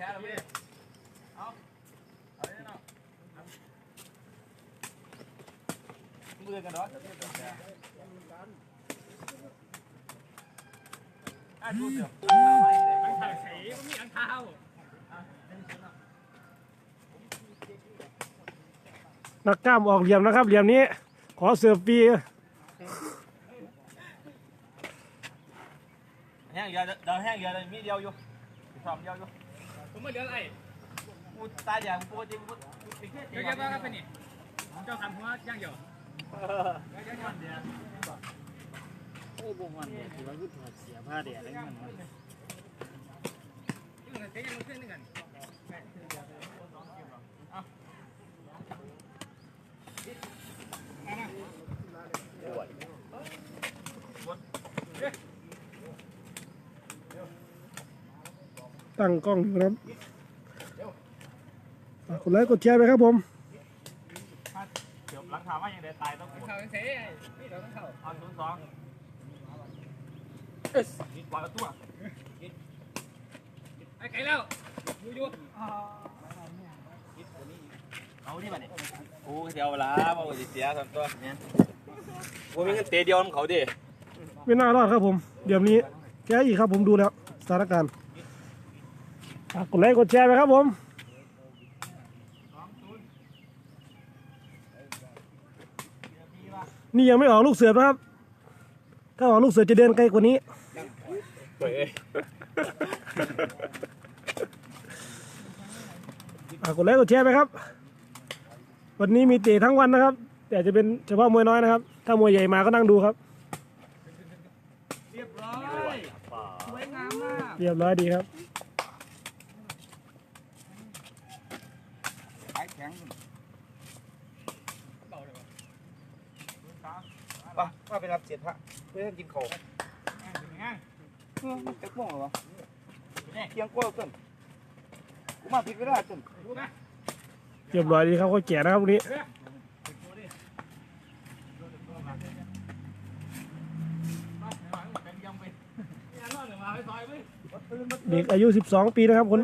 แค่แล้วพี่เอาเอาเลยเนาะมือกันเนาะอะดูเดี๋ยวอังเท้าใส่ก็มีอังเท้านักกล้ามออกเหลี่ยมนะครับ เหลี่ยมนี้ ขอเสิร์ฟฟรีแห้งเดียวเดี๋ยวแห้งเดียวเลยมีเดียวอยู่สองเดียวอยู่ ผมมาเดือดไอ้กูตายอย่างกูจริงกูติดแค่เดี๋ยวแกว่ากันเป็นนี่เจ้าทำหัวย่างเดียวเดี๋ยวเดี๋ยวเดี๋ยวโอ้บ่มันเนี่ยถือว่าคือถอดเสียผ้าแดดได้เงินมันยุ่งกันเจ๊ยังมันขึ้นนึงกัน ตั้งกล้องอยู่นะครับฝากกดไลค์กดแชร์ไปครับผมเดี๋ยวหลังถามว่ายังไงตายต้องอักงดเท้าใส่นี่เราต้องเข้าเอาศูนย์สองเอ๊ะวางตัวไอ้ไก่แล้วอยู่อยู่เอาที่มาเนี่ยโอ้เดียวเวลามาวันเสียส่วนตัวเนี่ยว่ามีเงินเตะเดียวของเขาดิไม่น่ารอดครับผม เดี๋ยวนี้แก้อีกครับผมดูแล้วสถานการณ์ ฝากกดไลค์กดแชร์ไปครับผมนี่ยังไม่ออกลูกเสือนะครับ ถ้าออกลูกเสือจะเดินไกลกว่านี้เฮ้ยฝากกดไลค์กดแชร์ไปครับ วันนี้มีเตะทั้งวันนะครับ แต่จะเป็นเฉพาะมวยน้อยนะครับ ถ้ามวยใหญ่มาก็นั่งดูครับ เรียบร้อย สวยงามมาก เรียบร้อยดีครับ ขายแข็ง เบาเลยวะ ป่ะว่าไปรับเสียพระเพื่อกินข้าวง่ายจะม่วงเหรอวะเที่ยงกว่าต้นกูมาผิดเวลาต้นดูนะเรียบร้อยดีครับเขาแก่นะครับวันนี้เด็กอายุ 12 ปีนะครับคน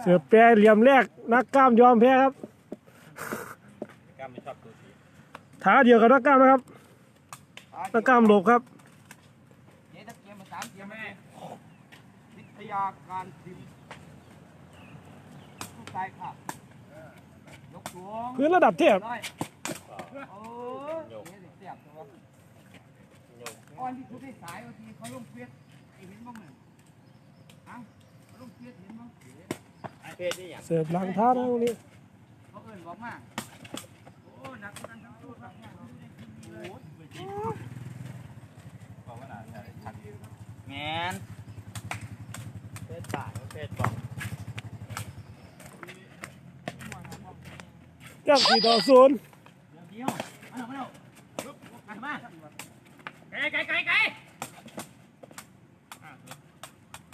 เสือแปรเหลี่ยมแรกนักกล้ามยอมแพ้ครับ กล้ามไม่ชอบตัวสี ท้าเดียวกับนักกล้ามนะครับนักกล้ามหลบครับเนี่ยตะเกียบมาสามเกียบแม่วิทยาการพิมพ์ผู้ชายค่ะยกสูงพื้นระดับเทพร้อยโอ้ยเนี่ยเสียบตัวอ่อนที่ทุกที่สายบางทีเขาลงเฟียสไอ้เห็นบ้างไหมฮะเขาลงเฟียสเห็นบ้างเพศนี่อย่างเสิร์ฟหลังเท้านะครับวันนี้เขาเอิ้นบอกมาโอ้หนักกัน แงนเพศต่างเพศบอกย่างสี่ต่อศูนย์เดียวมาเร็วมาเร็วมาไก่ไก่ไก่ไก่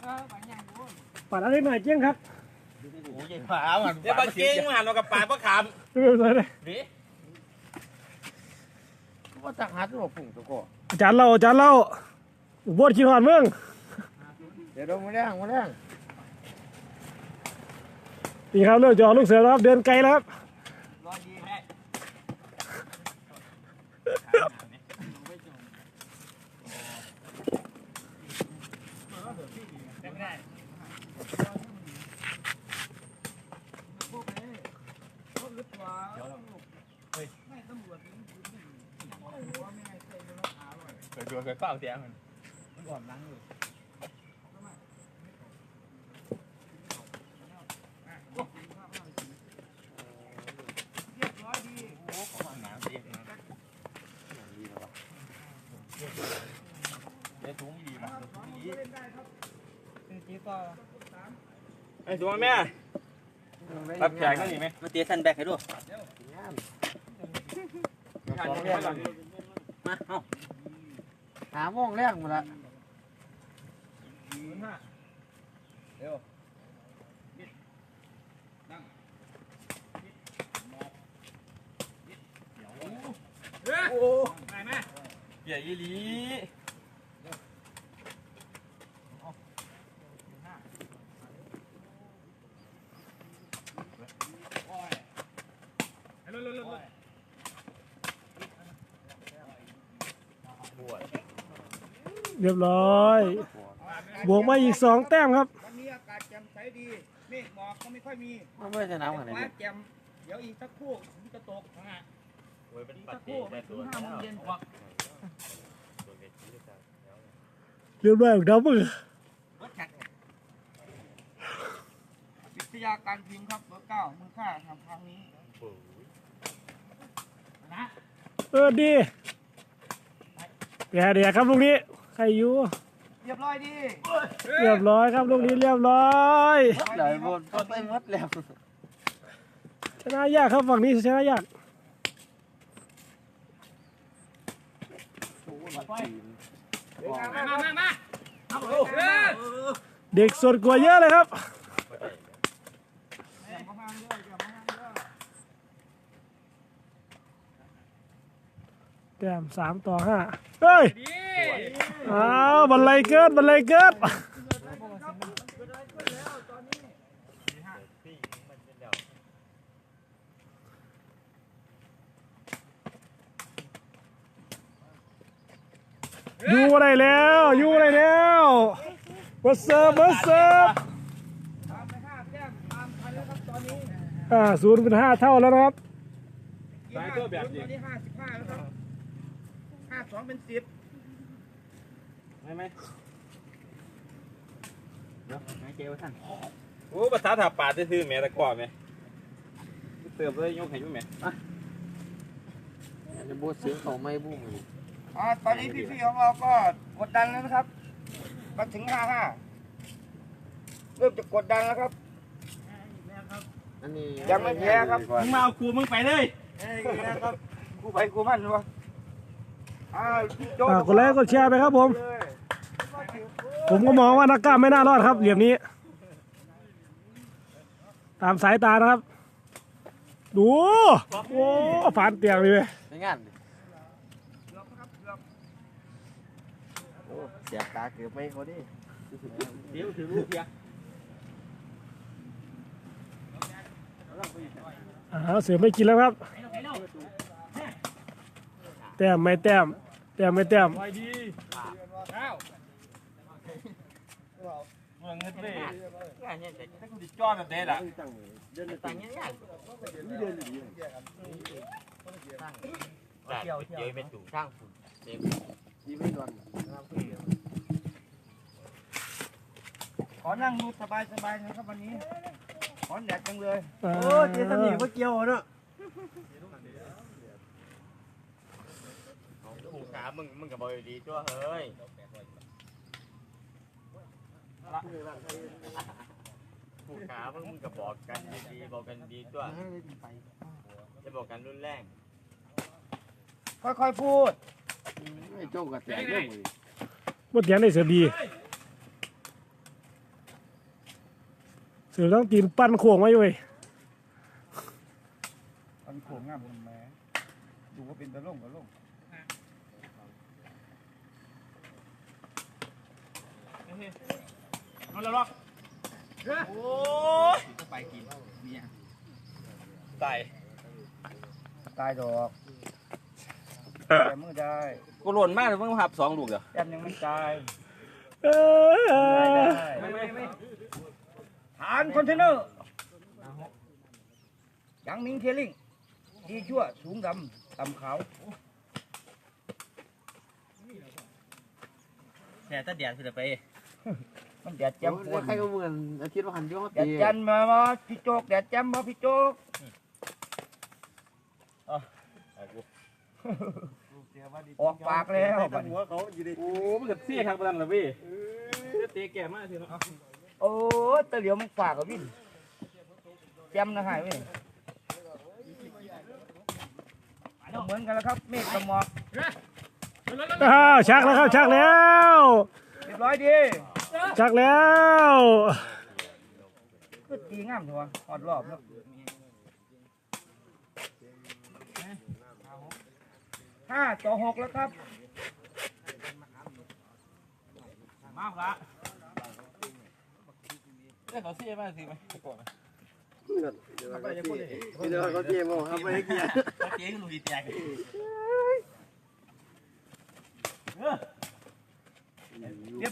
เออไปยังกูปัดอะไรหน่อยเจ้งครับโอ้ยฝาหันเดี๋ยวปลาเก่งหันมากับปลาปลาขามเป็นไรเลยดิ ว่าตักหาตัวปุ่งตัวก็อาจารย์เราอาจารย์เราอุบลขี้หอนเมืองเดี๋ยวเรามาแรงมาแรงนี่ครับเริ่มจะออกลูกเสือแล้วครับเดินไกลแล้วครับรอดีแม่ได้ไม่ได้ เคยดูเคยเฝ้าเสียงมันมันอ่อนล้างอยู่โอ้ของหนาเสีเดี๋ยวถุงดีมาถุงดีจีต่อไอ้ถุงแม่รับแขกก็ดีไหมมาเตะสันแบกให้ดู มาเอาหาโมงแรงหมดละโอ้ไปไหมเบียร์ยี่ลี เรียบร้อย บวกมาอีกสองแต้มครับ วันนี้อากาศแจ่มใสดีเมฆหมอกก็ไม่ค่อยมีไม่ชนะขนาดฟ้านี้แจ่มเดี๋ยวอีกสักครู่มันจะตกนะฮะโอ้ยเป็นอีกปัดสักคเตะรู่ได้ไม่ถึตังวห้าโมงเย็นกว่าเรียบร้อยดับเบิลรถแท็กวิทยาการพิมพ์ครับเบอร์เก้ามือค่าทำครั้งนี้นะ เออดีเดี๋ยวเดี๋ยวครับลูกนี้ ใครอยู่เรียบร้อยดีเรียบร้อยครับลูกนี้เรียบร้อยไหลบนก็ได้มดแล้วชนะยากครับฝั่งนี้ชนะยากมามามามาเอาเออเด็กสดกว่าเยอะเลยครับอย่ามาห้ามด้วยอย่ามาห้ามด้วยแต้มสามต่อห้าเฮ้ยดี อ้าวบันไลเกิดบันไลเกิดอยู่อะไรแล้วอยู่อะไรแล้วมาเสิร์ฟมาเสิร์ฟตามไปห้าแต้มตามทันแล้วครับตอนนี้อ่าศูนย์เป็นห้าเท่าแล้วนะครับยี่ห้าศูนย์ตอนนี้ห้าสิบห้าแล้วครับห้าสองเป็นสิบ ไม่ไหมไม่เจอท่านโอ้ภาษาถาปาดจะซื้อแม่ตะกร้อแม่เติมเลยยกให้ยุ่แม่จะบูซื้อของไม่บูมอ่าตอนนี้พี่ๆของเราก็กดดันแล้วนะครับมาถึงห้าห้าเริ่มจะกดดันแล้วครับ อันนี้ยังไม่แพ้ครับ มึงมาเอาครูมึงไปเลยเอ้ยนะครับกูไปกูมันวะอ่าพี่โจ้อ่ากดไลค์กดแชร์ไปครับผมเลย ผมก็มองว่านักกล้ามไม่น่ารอดครับ เหลี่ยมนี้ ตามสายตานะครับ ดู โอ้ผ่านเตียงเลยเว้ยไม่งานเกือบครับเกือบเสียตาเกือบไม่เขาดิเดี๋ยวถือลูกเพียอ่าเสือไม่กินแล้วครับ แต้มไม่แต้มแต้มไม่แต้มมึง เงินเลยถ้ากูดิจ้อนแบบเด็ดอะเดินตังยังไงเกี่ยวเกี่ยวเป็นถุงช่างฝุ่นเด็กดีไม่นอนขอนั่งดูสบายสบายนะครับวันนี้ขอแดดจังเลยอ่าเกี่ยวเนาะหูขามึงมึงกับบอยดีตัวเฮ้ย หูขามึงมึงกับบอกกันดีๆบอกกันดีตัวจะบอกกันรุนแรงค่อยๆพูดไอ้โจ้กับแตกเรื่องมือหมดเตียงได้เสือดีเสือต้องตีนปั้นโค้งไว้เว้ยมันโขงงามมันแหมดูว่าเป็นตะล่งตะล่ง นอนแล้วหรอโอ้ยก็ไปกินเนี่ยตายตายดอกแต่มือได้กูหล่นมากเลยมึงหับสองลูกเหรอแต้มยังไม่ตายเออไม่ไม่ไม่ฐานคอนเทนเนอร์ยังมิงเทลลิงดีชั่วสูงดำต่ำขาวแช่ตะเดียดคือไป มันแดดแจ่มฝนใครก็เหมือนอาทิตย์วันย้อนแดดจันทร์มามาพี่โจกแดดแจ่มมาพี่โจกออกปากแล้วบัดนี้โอ้มันกับเสี้ยครับประดันละพี่เตะแก่มากสิเนาะโอ้ยตะเหลียวมันฝากกับวินแจ่มนะหายเว้ยเหมือนกันแล้วครับเมฆกับหมอกอ้าวชักแล้วครับชักแล้ว เรียบร้อยดี ชักแล้วก็ตีงามเถอะหอดรอบแล้วห้าต่อหกแล้วครับมากละเอ้ยเขาเสี้ยมากสิไหมก่อนพี่น้องเขาเจียมครับไม่ได้เกี่ยวเขาเจ๊ก็รู้ดีแจก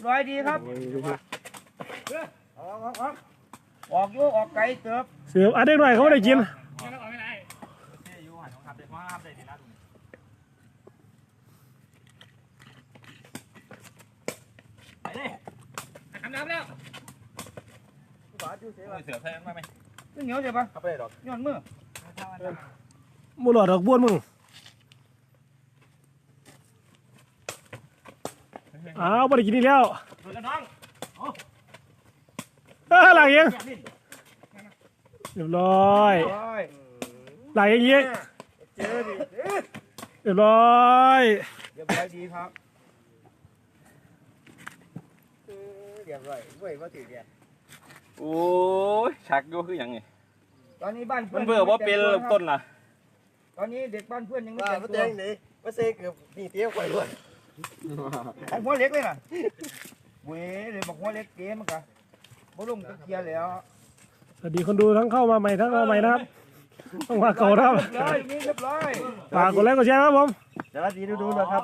รียบร้อยดีครับออกออกออกออกโยออกไกลเติบเสืออันเด็กหน่อยเขาไม่ได้กินงั้นเราออกไม่ได้ที่อยู่หันของขับได้ของขับได้ดีนะตรงนี้ไปเลยทำน้ำแล้วเสือแทนมาไหมเหนียวใช่ปะขับไปได้ดอกย้อนมือมูหลอดดอกบ้วนมึง อ้าวไม่ได้กินอีกแล้วดูแล้วน้องเออหลังยังเรียบร้อยโอ้ยหลังยังยิงเจอดิเรียบร้อยเรียบร้อยดีครับเรียบร้อยเว้ยว่าถือเดียโอ้ยชักอยู่คือหยังไงตอนนี้บ้านเพื่มัอนนเบื่อว่าเป็นเริ่มต้นล่ะ ตอนนี้เด็กบ้านเพื่อนยังไม่ว่าแต่งมันตัแดวงนี่มาเซเกือบนี่เตี้ยวข่อยด้วย ของหัวเล็กเลยน่ะเว้ยเลยบอกหัวเล็กเกมมันกะบ่ลงตะเกียร์แล้วสวัสดีคนดูทั้งเข้ามาใหม่ทั้งมาใหม่นะครับต้องมาเก่านะครับเรียบร้อยนี่เรียบร้อยฝากกดไลค์กดแชร์ครับผมสวัสดีดูๆนะครับ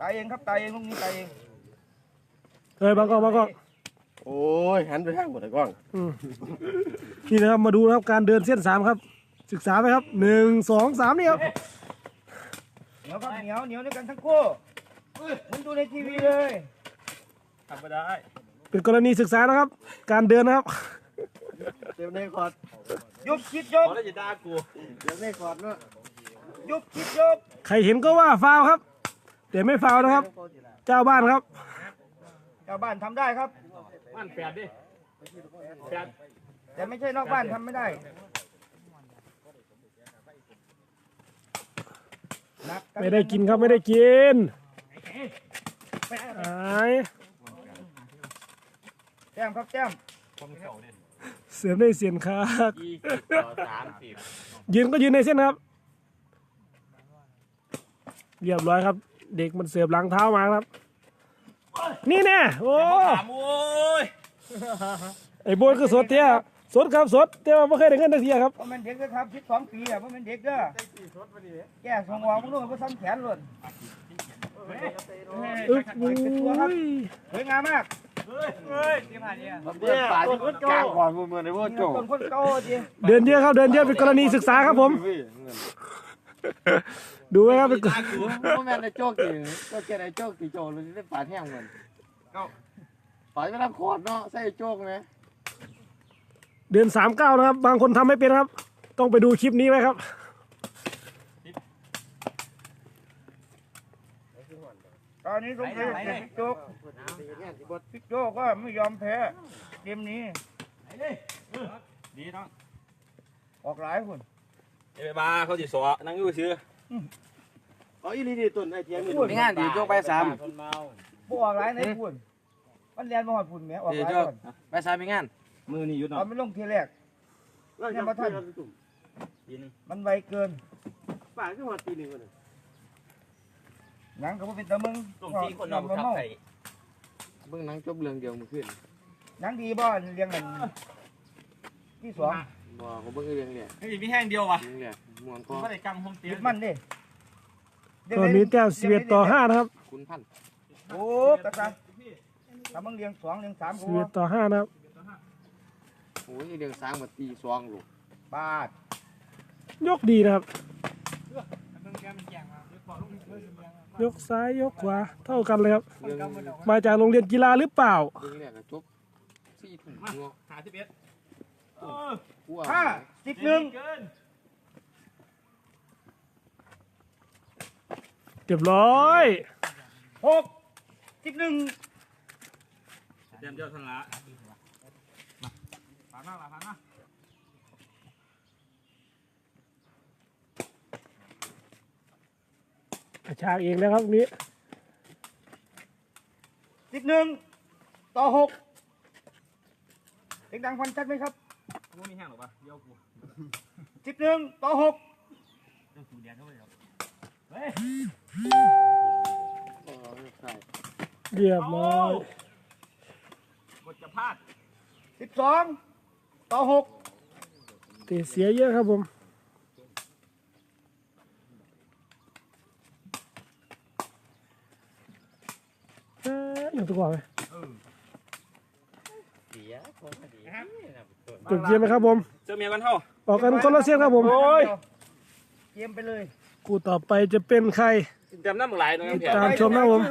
ตายเองครับตายเองลูกนี้ตายเองเคยบางกอกบางกอกโอ้ยหันไปทางหมดเลยกล้องอืมนี่นะครับมาดูนะครับการเดินเส้นสามครับ ศึกษาไหมครับหนึ่งสองสามนี่ครับเหนี ยวครับเหนียวเหนียวด้วยกันทั้งคู่มันดูในทีวีเลยขับไปได้เป็นกรณีศึกษานะครับ การเดินนะครับเต็มในคอร์ดยกคิดยกขอได้จะด่ากูเต็มในคอร์ดเนาะยกคิดยกใครเห็นก็ว่าฟาวครับแต่ไม่ฟาวนะครับ เจ้าบ้านครับ ชาวบ้านทำได้ครับ มันแปดดิแปดแต่ไม่ใช่นอกบ้านทำไม่ได้หนัก ไม่ได้กินครับไม่ได้กินไอ้แต้มครับแต้มเสือมได้เสียนครับยี่สิบต่อสามสิบยืนก็ยืนในเส้นครับเรียบร้อยครับ เด็กมันเสือบหลังเท้ามาครับ นี่แน่โอ้ถามโอ้ยไอ้โบนคือสดเตี้ย สดครับสดแต่ว่าไม่เคยได้เงินทักทีครับ เพราะมันเด็กนะครับคิดสองปีอะเพราะมันเด็กเด้อแก่สองวางมันนู่นก็ซ้ำแขนหล่นอึ๊บอุ้ยสวยงามมากเฮ้ยที่ผ่านเนี่ยเพื่อนป่าที่กลางก่อนมือมือในพวกโจคนคนเก่าจริงเดินเยอะครับเดินเยอะเป็นกรณีศึกษาครับผม ดูไว้ครับเป็นกรด่ากูพวกแม่ในโจ๊กกี่โจ๊กเกไอ้โจ๊กกี่โจเลยได้ป่าแห้งเหมือนป่าไม่รับคอดเนาะใส่โจ๊กไหม เดินสามเก้านะครับ บางคนทำไม่เป็นครับ ต้องไปดูคลิปนี้ไว้ครับตอนนี้ต้องเรียกพิกโจ๊กพิกโจ๊กก็ไม่ยอมแพ้เกมนี้ดีน้องออกหลายคนเอ้ยมาเขาจิสอนั่งอยู่ซื้อเอาอีลีดีตุนไอ้เทียนไม่งานดีโจ๊กไปสามคนเมาบ่ออกหลายในพุ่นมันเรียนมาหอดพุ่นแหม่ออกหลายคนไปสามมีงาน มือนี่ยุดเอาเนาะไม่ลงทีแรกยินมันไวเกินป่าขึ้นมาตีหนึ่งคนหนังก็บ่เป็นตะมึงส่งที่คนนอนขับใส่เบื้องนังจบเรื่องเดียวมือขึ้นหนังดีบ่เลี้ยงกันที่สองบ่เขาเบื้องเรื่องเนี่ยไม่มีแห้งเดียวว่ะเรื่องเนี่ยมวนคอไม่ได้กำผมเตี้ยยึดมันดิตอนนี้แต้มสิบเอ็ดต่อห้านะครับคุณพันโอ้กระซันถ้ามึงเลี้ยงสองเลี้ยงสามกูสิบเอ็ดต่อห้านะครับ โอ้ยเรื่องสร้างมาตีซองลูกบาทยกดีนะครับ ยกซ้ายยกขวาเท่ากันเลยครับเรื่องมาจากโรงเรียนกีฬาหรือเปล่าเรื่องเนี่ยก็จบสี่ถุงเงาะหาสิบเอ็ดกูเอาห้าสิบหนึ่งเกินเรียบร้อยหกสิบหนึ่งเตรียมเดียวทันละ ผ่านมาผ่านมากระชากเองแล้วครับตรงนี้สิบหนึ่งต่อหกเสียงดังฟันชัดไหมครับกูมีแห้งหรอปะเดียวกูสิบหนึ่งต่อหกเดี๋ยวกูเดียนเข้าไปครับเออใช่เรียบร้อยบทจะพลาดสิบสอง ต่อหกเตะเสียเยอะครับผมสอย่างตัวก่อนไหมเสียผมก็ดีจบเกมไหมครับผม เจอเมียกันเท่าออกกันคนละเสียงครับผมเกมไปเลยคู่ต่อไปจะเป็นใครเต็มน้ำหลายตรงนั้นเพียตามชมนะครับผม